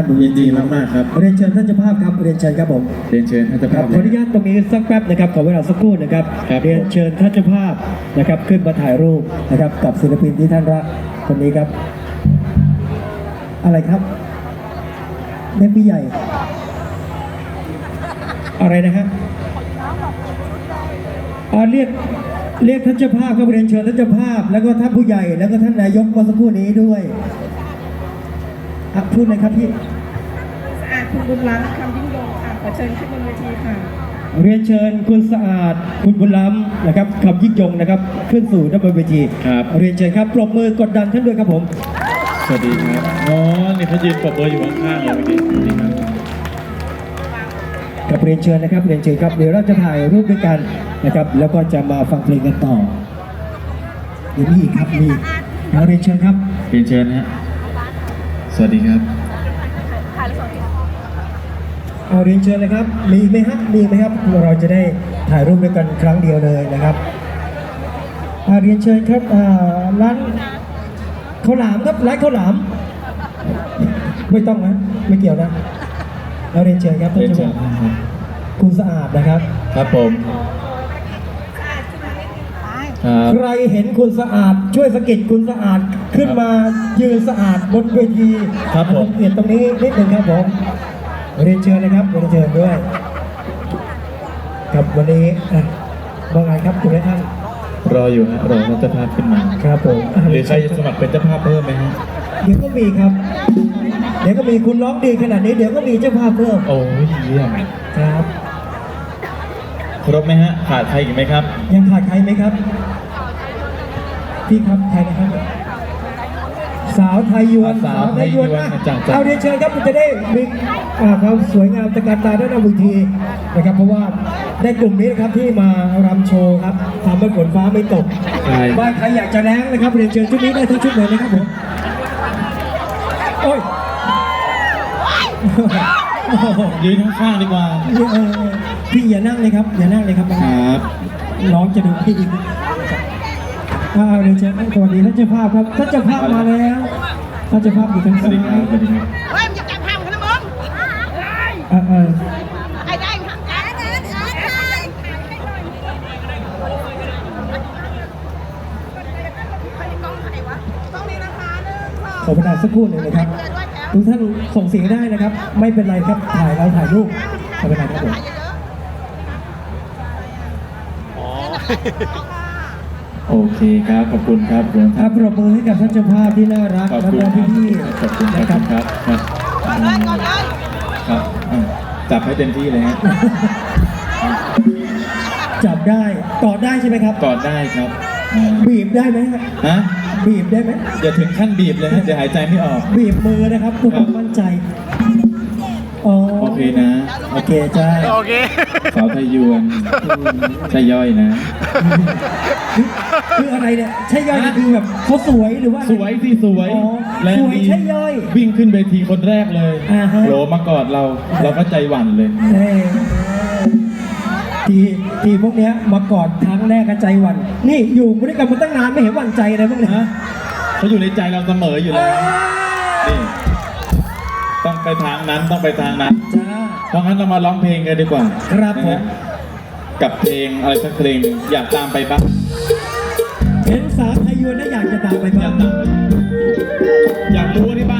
านบนเวยินทีดีมากๆครับเรียนเชิญท่านเจ้าภาพครับเรียนเชิญครับผมเรียนเชิญท่านเจ้าครัภาบพขออนุญาตตรงนี้สักแป๊บนะครับขอเวลาสักครู่นะครับครับเรียนเชิญท่านเจ้าภาพนะครับขึ้นมาถ่ายรูปนะครับกับศิลปินที่ท่านรักคนนี้ครับ อะไรครับเล่นพี่ใหญ่ อะไรนะฮะอ่าเรียกเรียกท่านเจ้าภาพครับเรียนเชิญท่านเจ้าภาพ แล้วก็ท่านผู้ใหญ่ แล้วก็ท่านนายกเมื่อสักครู่นี้ด้วย อะพูดเลยครับพี่สะอาดคุณบุญรัตน์คำยิ่งยงค่ะขอเชิญขึ้นบนเวทีค่ะ เรียนเชิญคุณสะอาดคุณบุญล้ำนะครับคำยิ่งยงนะครับขึ้นสู่ด้านบนเวทีครับ เรียนเชิญครับปรบมือกดดันท่านด้วยครับผมสวัสดีครับน้องนี่เขายืนปรบมืออยู่ข้างๆเลยเมื่อกี้สวัสดีครับกับเรียนเชิญนะครับเรียนเชิญครับเดี๋ยวเราจะถ่ายรูปด้วยกันนะครับ แล้วก็จะมาฟังเพลงกันต่อเดี๋ยวมีอีกครับมีเราเรียนเชิญครับ เรียนเชิญนะฮะส วัสดีครับเอาเรียนเชิญเลยครับ มีอีกไหมฮะมีอีกไหมครับ เราจะได้ถ่ายรูปด้วยกันครั้งเดียวเลยนะครับอ่าเรียนเชิญครับอ่าร้านข้าวหลามครับร้านข้าวหลาม ไม่ต้องนะไม่เกี่ยวนะเราเรียนเชิญครับท่านเรียนผู้ชเชิญมครับคุณสะอาดนะครับ ครับผมครับใครเห็นคุณสะอาด ช่วยสะกิดคุณสะอาด ขึ้นมายืนสะอาดบนเวทีครับผมเปลี่ยนตรงนี้นิดหนึ่งครับผมเรียนเชิญนะครับเรียนเชิญด้วยครับวันนี้อะว่าไงครับคุณและท่านรออยู่ฮะรอท่านเจ้าภาพขึ้นมาครับผมะหรือใครจะสมัครเป็นเจ้าภาพเพิ่มไหมฮะเดี๋ยวก็มีครับ เดี๋ยวก็มีคุณร้องดีขนาดนี้เดี๋ยวก็มีเจ้าภาพเพิ่มโอ้ยเยี่ยมครับครบไหมฮะขาดใครอีกไหมครับ ยังขาดใครไหมครับพี่ครับใครนะครับ สาวไทยยวนสาวไทยยวนอะจ้ะจ้ะเอาเรียนเชิญครับมันจะได้มีอ่าความสวยงามตะการตาด้านหน้าเวทีนะครับ เพราะว่าได้กลุ่มนี้นะครับที่มารำโชว์ครับทำให้ฝนฟ้าไม่ตกใช่บ้านใครอยากจะแล้งนะครับเรียนเชิญชุดนี้ได้ทั้งชุดเลยนะครับผมโอ้ยโอ้โหยืนข้างๆดีกว่าเออพี่อย่านั่งเลยครับอย่านั่งเลยครับครับน้องจะดูพี่อีก อ่าเรียนเชิญสวัสดีท่านเจ้าภาพครับท่านเจ้าภาพมาแล้วท่านเจ้าภาพอยู่ทางสวัซ้าสยดีครับสวัสดีครับเฮ้ยมึงจะจับห้ามกันนะมึงอ่าอ่าไอ้ได้ห้ามจับไอ้ได้ต้องนี้นะคะหนึ่งสองขอประทานสักครู่หนึ่งนะครับทุกท่านส่งเสียงได้นะครับ ไม่เป็นไรครับถ่ายเราถ่ายรูปขอประทานครับผมถ่ายเยอะ โอเคครับขอบคุณครับหลวงอ่าปรบมือให้กับท่านเจ้าภาพที่น่ารักขอบและคุณก็ครับพี่ขอบคุณๆครันะบครับครับครับๆก่อนเลยก่อนเลยครับอะจับให้เต็มที่เลยฮะจับได้กอดได้ใช่ไหมครับ กอดได้ครับอ่าบีบได้ไหมฮะฮะบีบได้ไหมอย่าถึงขั้นบีบเลยฮะเดี๋ยวหายใจไม่ออก บีบมือนะครับเพื่อความมั่นใจอ๋อโอเคนะโอเคจ้า สาวไทยยวนใช่ย่อยนะ คืออะไรเนี่ยใช่ย่อยนี่คือแบบเขาสวยหรือว่าอะไร สวยสิสวย อ๋อแรงสวยดีใช่ย่อยวิ่งขึ้นเวทีคนแรกเลยอ่าฮะ โหลมากอดเราเราก็ใจหวั่นเลย เอ้ยทีทีพวกเนี้ยมากอดครั้งแรกก็ใจหวั่นนี่อยู่มาด้วยกันมาตั้งนานไม่เห็นหวั่นใจอะไรบ้างเลยฮะเขาอยู่ในใจเราเสมออยู่เอ้แล้ว ยนี่ ต้องไปทางนั้นต้องไปทางนั้น จ้า เพราะงั้นเรามาร้องเพลงกันดีกว่าครับผม นะฮะกับเพลงอะไรสักเพลงอยากตามไปบ้าง เห็นสาวไทยยวนแล้วอยากจะตามไปบ้างอยากรู้ว่าที่บ้าน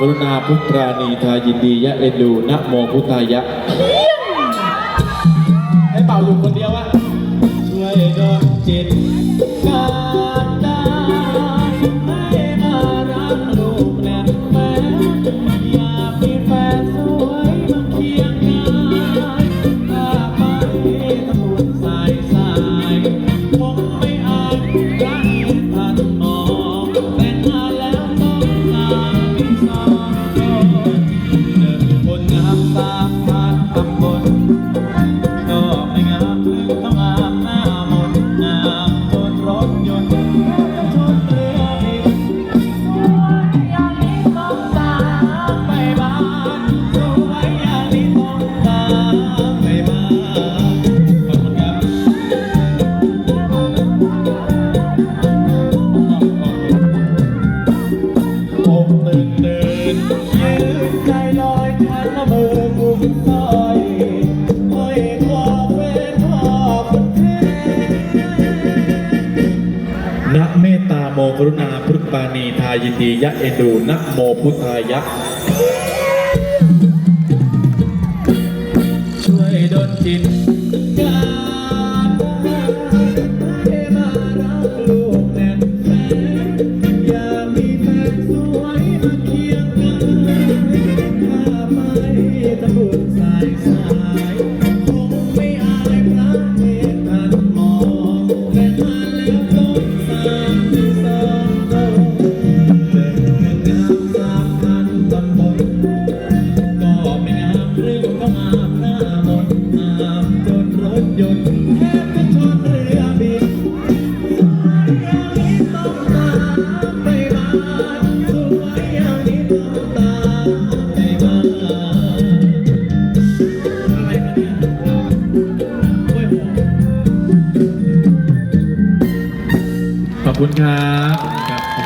กรุณาพุทธรานีทายินดียะเอ็นดูนะโมพุทธายะ ทายินดียะเอ็นดูนะโมพุทธายะ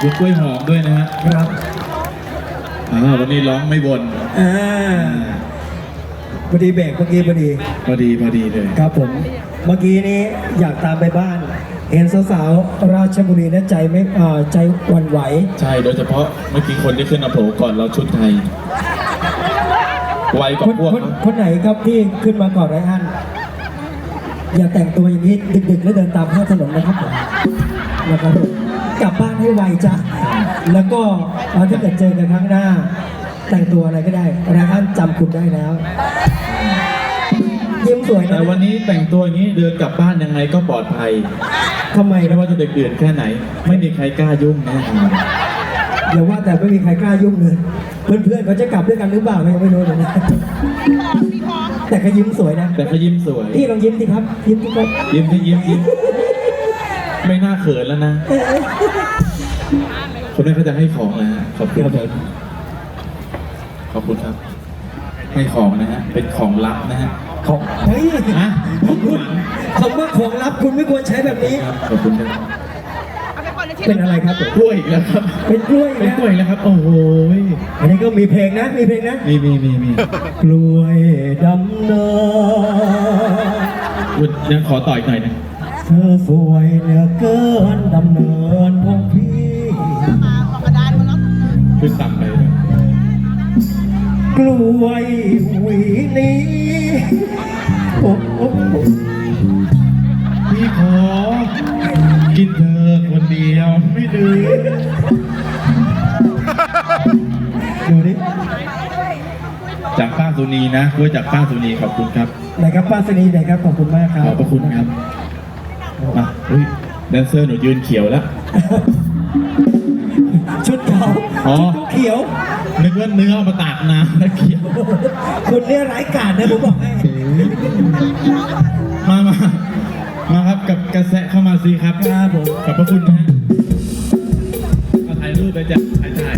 คุณกล้วยหอมด้วยนะฮะครับอ่าวันนี้ร้องไม่บ่นอ่าพอดีเบรกเมื่อกี้พอดี พอดีพอดีเลยครับผม เมื่อกี้นี้อยากตามไปบ้าน เห็นสาวๆราชบุรีนะใจไม่เอ่อใจหวั่นไหว ใช่โดยเฉพาะเมื่อกี้คนที่ขึ้นมาโผล่ก่อนเราชุดไทย ไวกคว่านพวกคนเขาคนไหนครับที่ขึ้นมาก่อนไรอัน อย่าแต่งตัวอย่างนี้ ดึกๆ แล้วเดินตามข้างถนนนะครับผมนะครับผม กลับบ้านให้ไวจ้ะแล้วก็เอ่อถ้าเกิดเจอกันครั้งหน้า แต่งตัวอะไรก็ได้ไรอันจำคุณได้แล้วยิ้มสวยแต่นะวันนี้แต่งตัวอย่างนี้เดินกลับบ้านยังไงก็ปลอดภัยทำไมไม่นะว่าจะดึกดื่นแค่ไหน ไม่มีใครกล้ายุ่งแน่นอนอย่าว่าแต่ไม่มีใครกล้ายุ่งเลย เพื่อนๆเขาจะกลับด้วยกันหรือเปล่าไม่ไม่รู้เลยนะแต่เขายิ้มสวยนะ แต่เขายิ้มสวย พี่ลองยิ้มสิครับ ยิ้มสิครับ ยิ้มที่ยิ้มยิ้ม ไม่น่าเขินแล้วนะคนนี้เขาจะให้ของนะฮะขอบคุณครับขอบคุณครับ ให้ของนะฮะเป็นของลับนะฮะของเฮ้ยฮะของขคุวัณญคำว่าของลับคุณไม่ควรใช้แบบนี้ครับขอบคุณครับเป็นอะไรครับผมกล้วยอีกแล้วครับเป็นกล้วยเป็นนะกล้วยอีกแล้วครับโอ้โหอันนี้ก็มีเพลงนะมีเพลงนะมีมีมีมีกล้วยดำเนินคุณยังขอต่ออีกหน่อยนะเธ อสวยเหลือเกินดำเนินของพี่ขึ้นต่ำไปด้วยกล้วยหวีนี้โอ้โหพี่ขอ กินเธอคนเดียวไม่ดื้อดูดิจากป้าสุนีนะกล้วยจากป้าสุนีขอบคุณครับไหนครับป้าสนีไหนครับขอบคุณมากครับขอบพระคุณครับ มาเฮ้ยแดนเซอร์หนูยืนเขียวแล้ว ชุดขาวอ๋อ ชุดเขียว นึกว่าเนื้อเอามาตากน้ำแล้วเขียว คุณเนี่ยร้ายกาจนะผมบอกให้มามามาครับกับกระแสเข้ามาสิครับ ครับผม ขอบพระคุณนะฮะมาถ่ายรูปไปจ้ะถ่ายถ่าย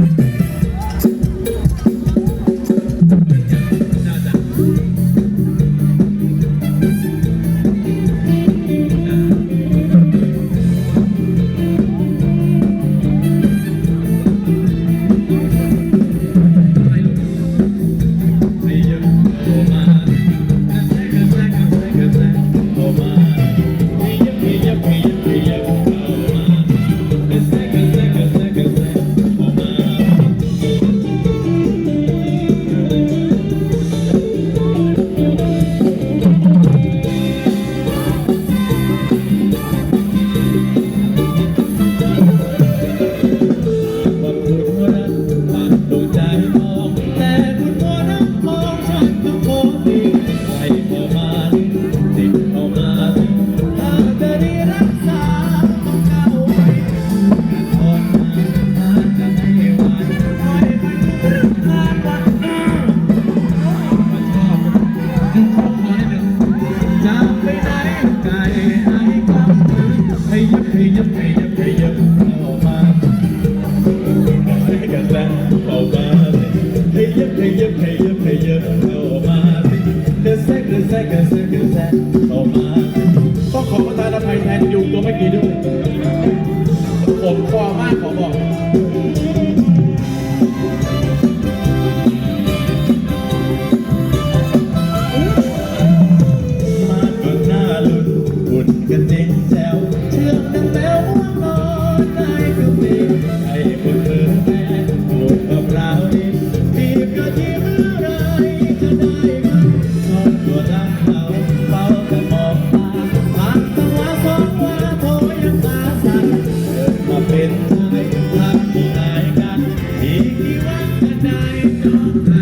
Santa.